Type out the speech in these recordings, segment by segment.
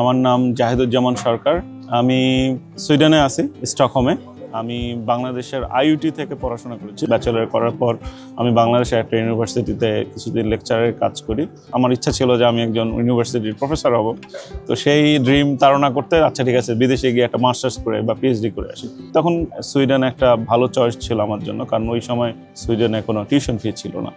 আমার নাম জাহিদুজ্জামান সরকার। আমি সুইডেনে আছি, স্টকহোমে। আমি বাংলাদেশের আইইউটি থেকে পড়াশোনা করেছি। ব্যাচেলর করার পর আমি বাংলাদেশের একটা ইউনিভার্সিটিতে কিছুদিন লেকচারের কাজ করি। আমার ইচ্ছা ছিল যে আমি একজন ইউনিভার্সিটির প্রফেসর হব। তো সেই ড্রিম তাড়না করতে আচ্ছা ঠিক আছে, বিদেশে গিয়ে একটা মাস্টার্স করে বা পিএইচডি করে আসি। তখন সুইডেন একটা ভালো চয়েস ছিল আমার জন্য, কারণ ওই সময় সুইডেনে কোনো টিউশন ফি ছিল না।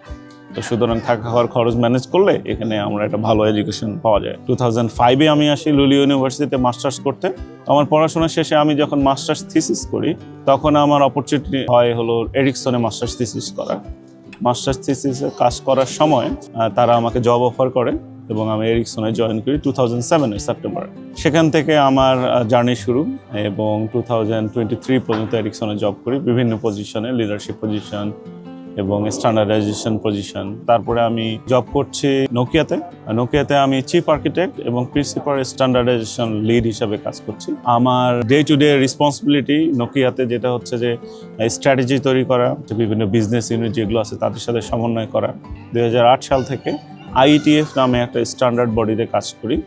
তো সুতরাং থাকা খাওয়ার খরচ ম্যানেজ করলে এখানে আমরা একটা ভালো এডুকেশন পাওয়া যায়। টু থাউজেন্ড ফাইভে আমি আসি লুলি ইউনিভার্সিটিতে মাস্টার্স করতে। আমার পড়াশোনা শেষে আমি যখন মাস্টার্স থিসিস করি, তখন আমার অপরচুনিটি হয় হলো এরিকসনে মাস্টার্স থিসিস করা মাস্টার্স থিসিসে কাজ করার সময় তারা আমাকে জব অফার করে এবং আমি এরিকসনে জয়েন করি টু থাউজেন্ড সেভেনের সেপ্টেম্বর সেখান থেকে আমার জার্নি শুরু এবং টু থাউজেন্ড টোয়েন্টি থ্রি পর্যন্ত এরিকসনে জব করি। বিভিন্ন পজিশনে লিডারশিপ পজিশন এবং স্ট্যান্ডার্ডাইজেশন পজিশন তারপরে আমি জব করছি নোকিয়াতে নোকিয়াতে আমি চিফ আর্কিটেক্ট এবং প্রিন্সিপাল স্ট্যান্ডার্ডাইজেশন লিড হিসাবে কাজ করছি। আমার ডে টু ডে রেসপন্সিবিলিটি নোকিয়াতে যেটা হচ্ছে যে স্ট্র্যাটেজি তৈরি করা বিভিন্ন বিজনেস ইউনিট যেগুলো আছে তাদের সাথে সমন্বয় করা। দু হাজার আট সাল থেকে আইটিএফ নামে একটা স্ট্যান্ডার্ড বডিতে কাজ করি।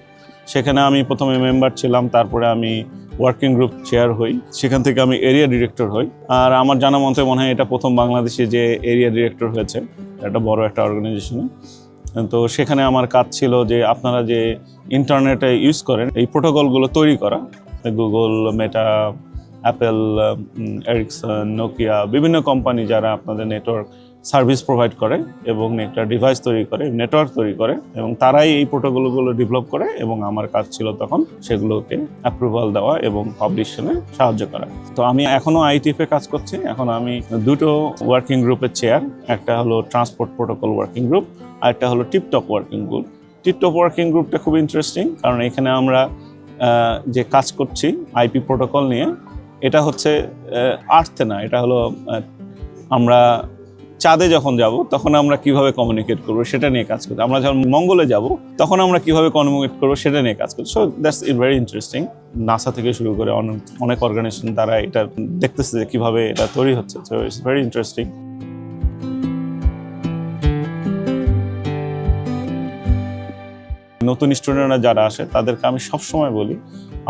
সেখানে আমি প্রথমে মেম্বার ছিলাম, তারপরে আমি ওয়ার্কিং গ্রুপ চেয়ার হই। সেখান থেকে আমি এরিয়া ডিরেক্টর হই। আর আমার জানা মতে মনে হয় এটা প্রথম বাংলাদেশে যে এরিয়া ডিরেক্টর হয়েছে, একটা বড় একটা অর্গানাইজেশনে তো সেখানে আমার কাজ ছিল যে আপনারা যে ইন্টারনেটে ইউজ করেন, এই প্রোটোকলগুলো তৈরি করা। Google Meta Apple Ericsson Nokia বিভিন্ন কোম্পানি যারা আপনাদের নেটওয়ার্ক সার্ভিস প্রোভাইড করে এবং একটা ডিভাইস তৈরি করে, নেটওয়ার্ক তৈরি করে এবং তারাই এই প্রোটোকলগুলো ডেভেলপ করে এবং আমার কাজ ছিল তখন সেগুলোকে অ্যাপ্রুভাল দেওয়া এবং পাবলিশনে সাহায্য করা। তো আমি এখনও আইটিএফে কাজ করছি। এখন আমি দুটো ওয়ার্কিং গ্রুপের চেয়ার একটা হলো ট্রান্সপোর্ট প্রোটোকল ওয়ার্কিং গ্রুপ আর একটা হলো tiptop working group tiptop working গ্রুপটা খুব ইন্টারেস্টিং কারণ এখানে আমরা যে কাজ করছি আইপি প্রোটোকল নিয়ে, এটা হচ্ছে আর্থে না, এটা হলো আমরা চাঁদে যখন যাব, তখন আমরা কীভাবে কমিউনিকেট করব সেটা নিয়ে কাজ করছি আমরা যখন মঙ্গলে যাব, তখন আমরা কীভাবে কমিউনিকেট করব সেটা নিয়ে কাজ করছি so that's it very interesting NASA থেকে শুরু করে অনেক অনেক অর্গানাইজেশন তারা এটা দেখতেছে যে কীভাবে এটা তৈরি হচ্ছে। সো ইটস ভেরি ইন্টারেস্টিং নতুন স্টুডেন্টরা যারা আসে, তাদেরকে আমি সবসময় বলি,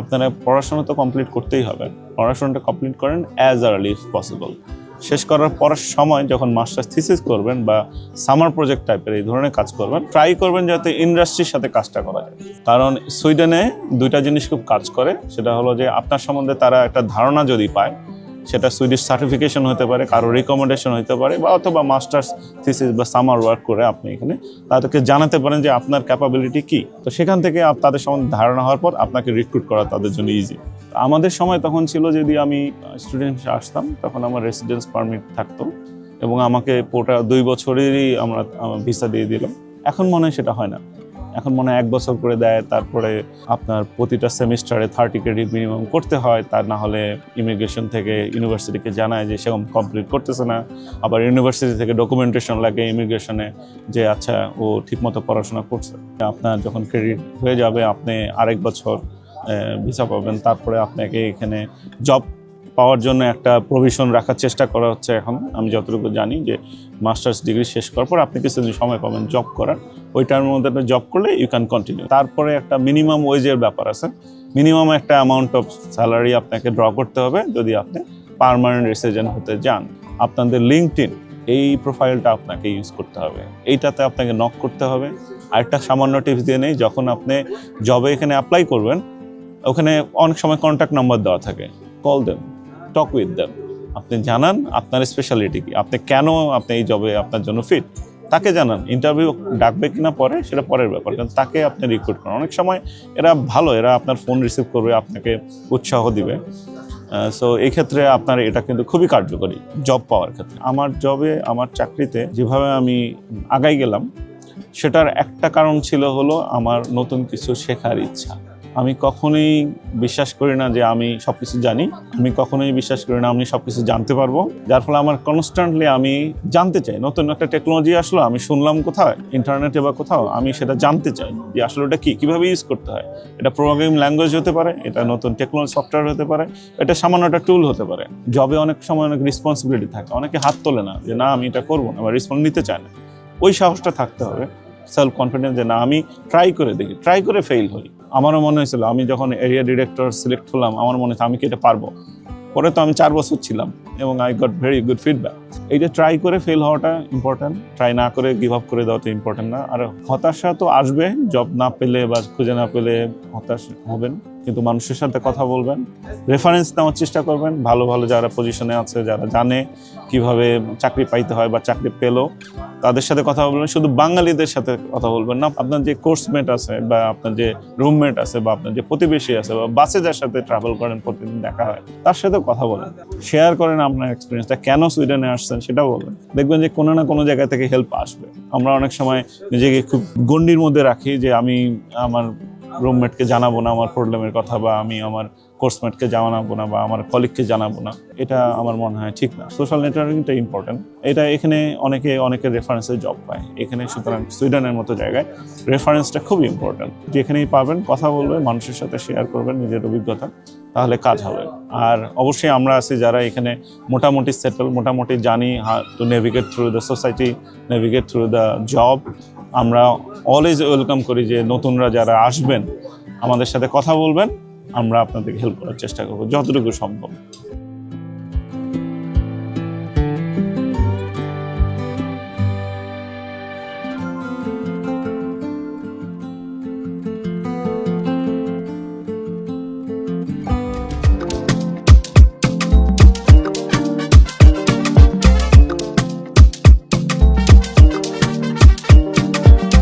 আপনারা পড়াশোনা তো কমপ্লিট করতেই হবে। পড়াশোনাটা কমপ্লিট করেন অ্যাজ আর্লি পসিবল শেষ করার পরের সময় যখন মাস্টার্স থিসিস করবেন বা সামার প্রজেক্ট টাইপের এই ধরনের কাজ করবেন ট্রাই করবেন যাতে ইন্ডাস্ট্রির সাথে কাজটা করা যায়। কারণ সুইডেনে দুইটা জিনিস খুব কাজ করে, সেটা হলো যে আপনার সম্বন্ধে তারা একটা ধারণা যদি পায়, সেটা সুইডিশ সার্টিফিকেশন হতে পারে, কারও রিকমেন্ডেশন হতে পারে, বা অথবা মাস্টার্স থিসিস বা সামার ওয়ার্ক করে আপনি এখানে তাদেরকে জানাতে পারেন যে আপনার ক্যাপাবিলিটি কি। তো সেখান থেকে তাদের সম্বন্ধে ধারণা হওয়ার পর আপনাকে রিক্রুট করা তাদের জন্য ইজি আমাদের সময় তখন ছিল যদি আমি স্টুডেন্ট আসতাম, তখন আমার রেসিডেন্স পারমিট থাকতো এবং আমাকে পোটা দুই বছরেরই আমরা ভিসা দিয়ে দিলাম। এখন মনে হয় সেটা হয় না। এখন মনে হয় এক বছর করে দেয়, তারপরে আপনার প্রতিটা সেমিস্টারে থার্টি ক্রেডিট মিনিমাম করতে হয় তার না হলে ইমিগ্রেশন থেকে ইউনিভার্সিটিকে জানায় যে সেরকম কমপ্লিট করতেছে না। আবার ইউনিভার্সিটি থেকে ডকুমেন্টেশন লাগে ইমিগ্রেশনে যে আচ্ছা ও ঠিকমতো পড়াশোনা করছে। আপনার যখন ক্রেডিট হয়ে যাবে, আপনি আরেক বছর ভিসা পাবেন। তারপরে আপনাকে এখানে জব পাওয়ার জন্য একটা প্রভিশন রাখার চেষ্টা করা হচ্ছে এখন। আমি যতটুকু জানি যে মাস্টার্স ডিগ্রি শেষ করার পর আপনি কিছুদিন সময় পাবেন জব করার। ওইটার মধ্যে আপনি জব করলে ইউ ক্যান কন্টিনিউ তারপরে একটা মিনিমাম ওয়েজের ব্যাপার আছে। মিনিমাম একটা অ্যামাউন্ট অফ স্যালারি আপনাকে ড্র করতে হবে যদি আপনি পার্মানেন্ট রেসিডেন্ট হতে যান। আপনাদের লিঙ্কড এই প্রোফাইলটা আপনাকে ইউজ করতে হবে। এইটাতে আপনাকে নক করতে হবে। আরেকটা সামান্য টিপস দিয়ে নেই, যখন আপনি জবে এখানে অ্যাপ্লাই করবেন ওখানে অনেক সময় কন্ট্যাক্ট নাম্বার দেওয়া থাকে। Call them talk with them আপনি জানান আপনার স্পেশালিটি কি, আপনি কেন আপনি এই জবে আপনার জন্য ফিট তাকে জানান ইন্টারভিউ ডাকবে কিনা পরে সেটা পরের ব্যাপার, কারণ তাকে আপনি রিক্রুট করেন। অনেক সময় এরা ভালো, এরা আপনার ফোন রিসিভ করবে, আপনাকে উৎসাহ দিবে। সো এই ক্ষেত্রে আপনার এটা কিন্তু খুবই কার্যকরী জব পাওয়ার ক্ষেত্রে। আমার জবে আমার চাকরিতে যেভাবে আমি আগাই গেলাম, সেটার একটা কারণ ছিল হলো আমার নতুন কিছু শেখার ইচ্ছা। আমি কখনোই বিশ্বাস করি না যে আমি সব কিছু জানি। আমি কখনোই বিশ্বাস করি না আমি সব কিছু জানতে পারব। যার ফলে আমার কনস্ট্যান্টলি আমি জানতে চাই। নতুন একটা টেকনোলজি আসলো, আমি শুনলাম কোথাও ইন্টারনেটে বা কোথাও, আমি সেটা জানতে চাই যে আসলে ওটা কী? কীভাবে ইউজ করতে হয়? এটা প্রোগ্রামিং ল্যাঙ্গুয়েজ হতে পারে, এটা নতুন টেকনোলজি সফটওয়্যার হতে পারে, এটা সামান্য একটা টুল হতে পারে। জবে অনেক সময় অনেক রেসপন্সিবিলিটি থাকে। অনেকে হাত তোলে না যে, না, আমি এটা করব না বা রেসপন্স নিতে চায় না। ওই সাহসটা থাকতে হবে। সেলফ কনফিডেন্স যে, না, আমি ট্রাই করে দেখি। ট্রাই করে ফেল হই। আমারও মনে হয়েছিল, আমি যখন এরিয়া ডিরেক্টর সিলেক্ট হলাম, আমার মনে হচ্ছে আমি কি এটা পারব? পরে তো আমি চার বছর ছিলাম এবং I got very good feedback এইটা ট্রাই করে ফেল হওয়াটা ইম্পর্ট্যান্ট ট্রাই না করে গিভ আপ করে দেওয়াটা ইম্পর্ট্যান্ট না। আর হতাশা তো আসবে জব না পেলে বা খুঁজে না পেলে হতাশ হবেন। কিন্তু মানুষের সাথে কথা বলবেন রেফারেন্স নেওয়ার চেষ্টা করবেন, ভালো ভালো যারা পজিশনে আছে, যারা জানে কীভাবে চাকরি পাইতে হয় বা চাকরি পেল, তাদের সাথে কথা বলবেন, শুধু বাঙালিদের সাথে কথা বলবেন না, আপনার যে কোর্সমেট আছে বা আপনার যে রুমমেট আছে বা আপনার যে প্রতিবেশী আছে বা বাসে যার সাথে ট্রাভেল করেন, প্রতিদিন দেখা হয়, তার সাথে কথা বলেন। শেয়ার করেন আপনার এক্সপিরিয়েন্সটা কেন সুইডেনে আসছেন সেটাও বলবেন দেখবেন যে কোনো না কোনো জায়গা থেকে হেল্প আসবে। আমরা অনেক সময় নিজেকে খুব গণ্ডির মধ্যে রাখি যে আমি আমার রুমমেটকে জানাব না আমার প্রবলেমের কথা বা আমি আমার কোর্সমেটকে জানাব না বা আমার কলিগকে জানাব না, এটা আমার মনে হয় ঠিক না। সোশ্যাল নেটওয়ার্কিংটা ইম্পর্টেন্ট এটা এখানে অনেকে অনেকের রেফারেন্সে জব পায়। এখানে সুতরাং সুইডেনের মতো জায়গায় রেফারেন্সটা খুব ইম্পর্টেন্ট যেখানেই পাবেন, কথা বলবেন, মানুষের সাথে শেয়ার করবেন নিজের অভিজ্ঞতা, তাহলে কাজ হবে। আর অবশ্যই আমরা আছি যারা এখানে মোটামুটি সেটেল মোটামুটি জানি to navigate through the society navigate through the job আমরা অলওয়েজ ওয়েলকাম করি যে নতুনরা যারা আসবেন, আমাদের সাথে কথা বলবেন। আমরা আপনাদেরকে হেল্প করার চেষ্টা করব যতটুকু সম্ভব।